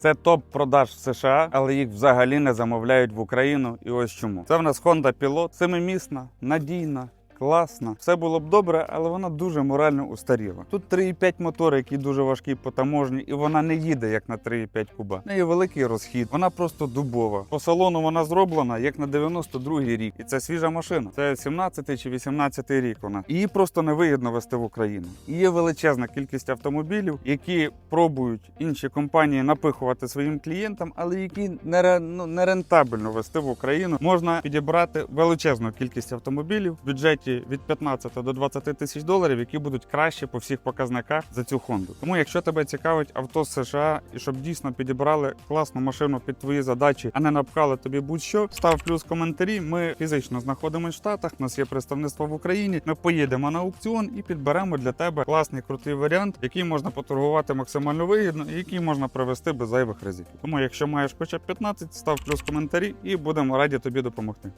Це топ продаж в США, але їх взагалі не замовляють в Україну. І ось чому. Це в нас Honda Pilot, семимісна, надійна. Класна, все було б добре, але вона дуже морально устаріла. Тут 3,5 мотор, який дуже важкий по таможні, і вона не їде як на 3,5 куба. В неї великий розхід, вона просто дубова. По салону вона зроблена як на 92-й рік, і це свіжа машина. Це 17-й чи 18-й рік. Вона її просто невигідно вести в Україну. І є величезна кількість автомобілів, які пробують інші компанії напихувати своїм клієнтам, але які не, ну, рентабельно вести в Україну. Можна підібрати величезну кількість автомобілів в бюджеті від 15 до 20 тисяч доларів, які будуть краще по всіх показниках за цю Хонду. Тому, якщо тебе цікавить авто з США і щоб дійсно підібрали класну машину під твої задачі, а не напхали тобі будь-що, став плюс коментарі. Ми фізично знаходимося в Штатах. У нас є представництво в Україні. Ми поїдемо на аукціон і підберемо для тебе класний крутий варіант, який можна поторгувати максимально вигідно і який можна провести без зайвих ризиків. Тому, якщо маєш хоча б 15, став плюс коментарі і будемо раді тобі допомогти.